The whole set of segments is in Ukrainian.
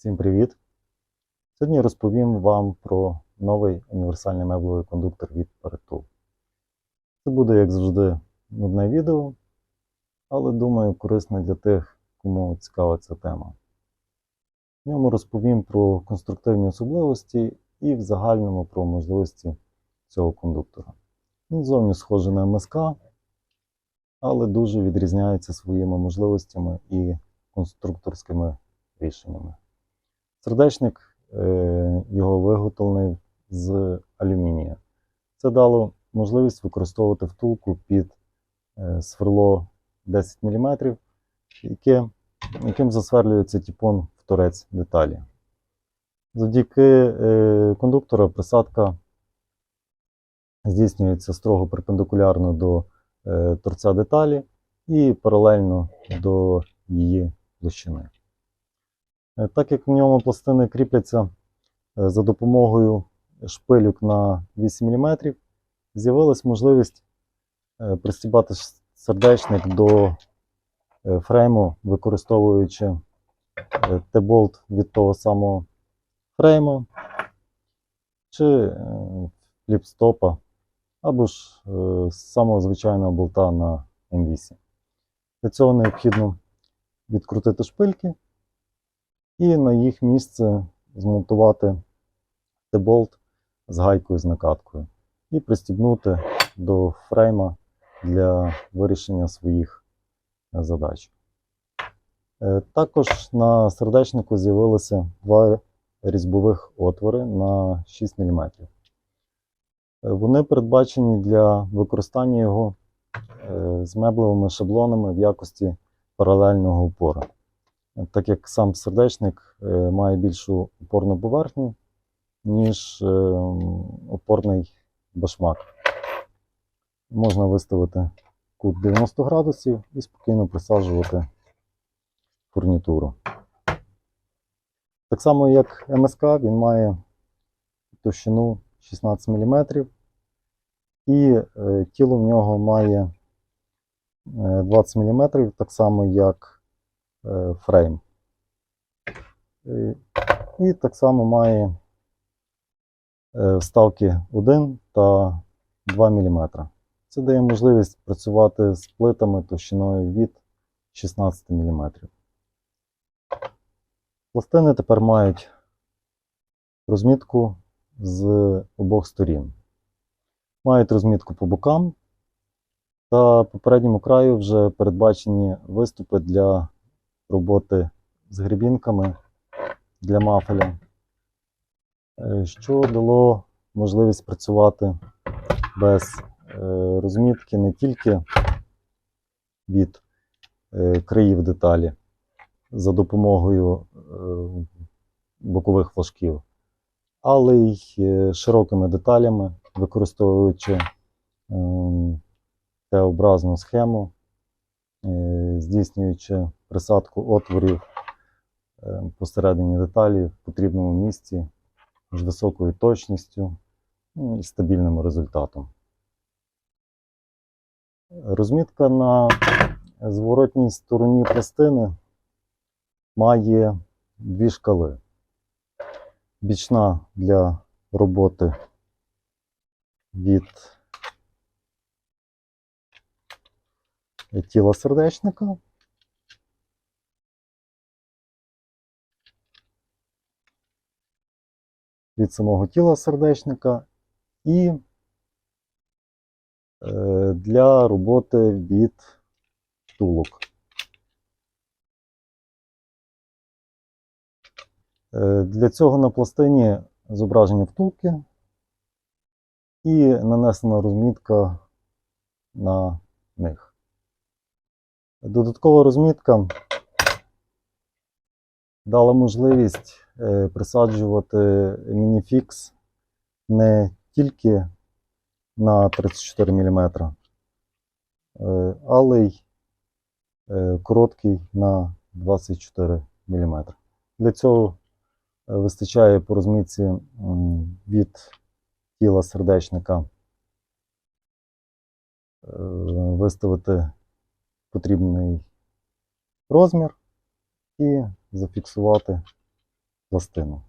Всім привіт! Сьогодні розповім вам про новий універсальний меблевий кондуктор від Pareto. Це буде, як завжди, нудне відео, але думаю, корисне для тих, кому цікава ця тема. В ньому розповім про конструктивні особливості і в загальному про можливості цього кондуктора. Він зовні схожий на МСК, але дуже відрізняється своїми можливостями і конструкторськими рішеннями. Сердечник е, його виготовлений з алюмінія. Це дало можливість використовувати втулку під е, сверло 10 мм, яке, яким засверлюється тіпон в торець деталі. Завдяки е, кондуктора присадка здійснюється строго перпендикулярно до торця деталі і паралельно до її площини. Е, Так як в ньому пластини кріпляться е, за допомогою шпилюк на 8 мм, з'явилась можливість е, пристібати сердечник до фрейму, використовуючи Т-болт від того самого фрейму чи фліпстопа, або ж з самого звичайного болта на М8. Для цього необхідно відкрутити шпильки і на їх місце змонтувати Т-болт з гайкою з накаткою і пристібнути до фрейма для вирішення своїх е, задач. Е, Також на сердечнику з'явилися два різьбових отвори на 6 мм. Е, Вони передбачені для використання його з меблевими шаблонами в якості паралельного упора так як сам сердечник е, має більшу опорну поверхню, ніж е, опорний башмак. Можна виставити кут 90 градусів і спокійно присаджувати фурнітуру. Так само, як МСК, він має товщину 16 мм, і е, тіло в нього має е, 20 мм, так само, як фрейм. Е, І так само має е, вставки 1 та 2 мм. Це дає можливість працювати з плитами товщиною від 16 мм. Пластини тепер мають розмітку з обох сторін. Мають розмітку по бокам, та по передньому краю вже передбачені виступи для роботи з грібінками для мафеля, е, що дало можливість працювати без е, розмітки не тільки від е, країв деталі за допомогою бокових флажків, але й широкими деталями, використовуючи ем, Т-образну схему, здійснюючи присадку отворів е, посередині деталі в потрібному місці з високою точністю ну, і стабільним результатом. Розмітка на зворотній стороні пластини має дві шкали. Бічна для роботи від тіла сердечника. Від самого тіла сердечника і е, для роботи від втулок. Е, Для цього на пластині зображені втулки і нанесена розмітка на них. Додаткова розмітка дала можливість е, присаджувати мініфікс не тільки на 34 мм, е, але й е, короткий на 24 мм. Для цього вистачає по розмітці від тіла сердечника виставити потрібний розмір і зафіксувати пластину.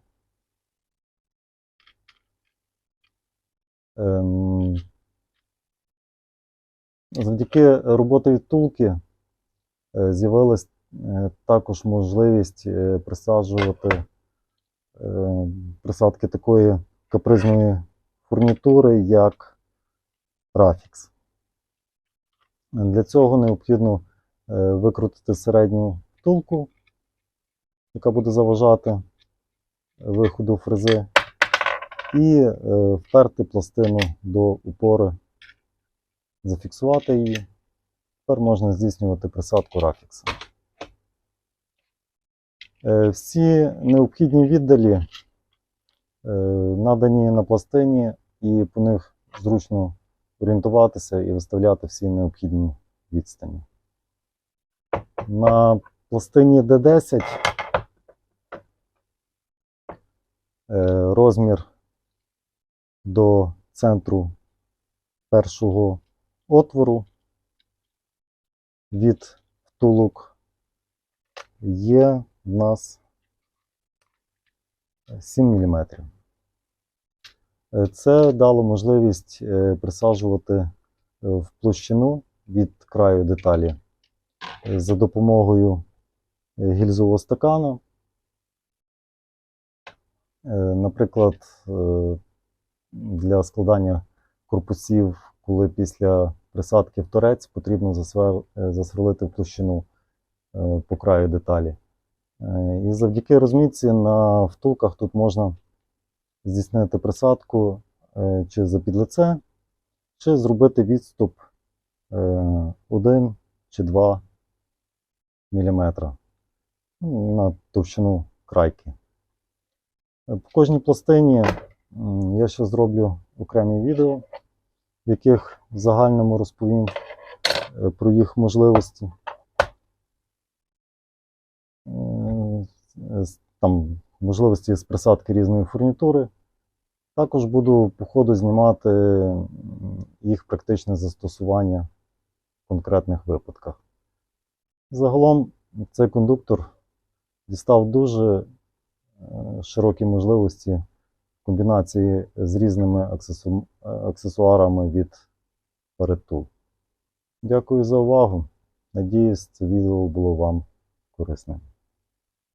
Ем, Завдяки роботі втулки е, з'явилась е, також можливість е, присаджувати присадки такої капризної фурнітури, як рафікс. Для цього необхідно е, викрутити середню втулку, яка буде заважати виходу фрези, і е, вперти пластину до упори, зафіксувати її. Тепер можна здійснювати присадку рафікса. Е, Всі необхідні віддалі е, надані на пластині, і по них зручно орієнтуватися і виставляти всі необхідні відстані. На пластині D10 е, розмір до центру першого отвору від втулок є в нас 7 мм. Це дало можливість е, присаджувати е, в площину від краю деталі е, за допомогою е, гільзового стакану. Е, Наприклад, е, для складання корпусів, коли після присадки в торець потрібно е, засверлити в площину е, по краю деталі. Е, І завдяки розмітці на втулках тут можна здійснити присадку е, чи за підлице, чи зробити відступ 1 чи 2 мм на товщину крайки. Е, По кожній пластині я ще зроблю окремі відео, в яких в загальному розповім е, про їх можливості. Е, Там можливості з присадки різної фурнітури. Також буду по ходу знімати їх практичне застосування в конкретних випадках. Загалом цей кондуктор дістав дуже е, широкі можливості в комбінації з різними аксесуарами від Перетул. Дякую за увагу. Надіюсь, це відео було вам корисним.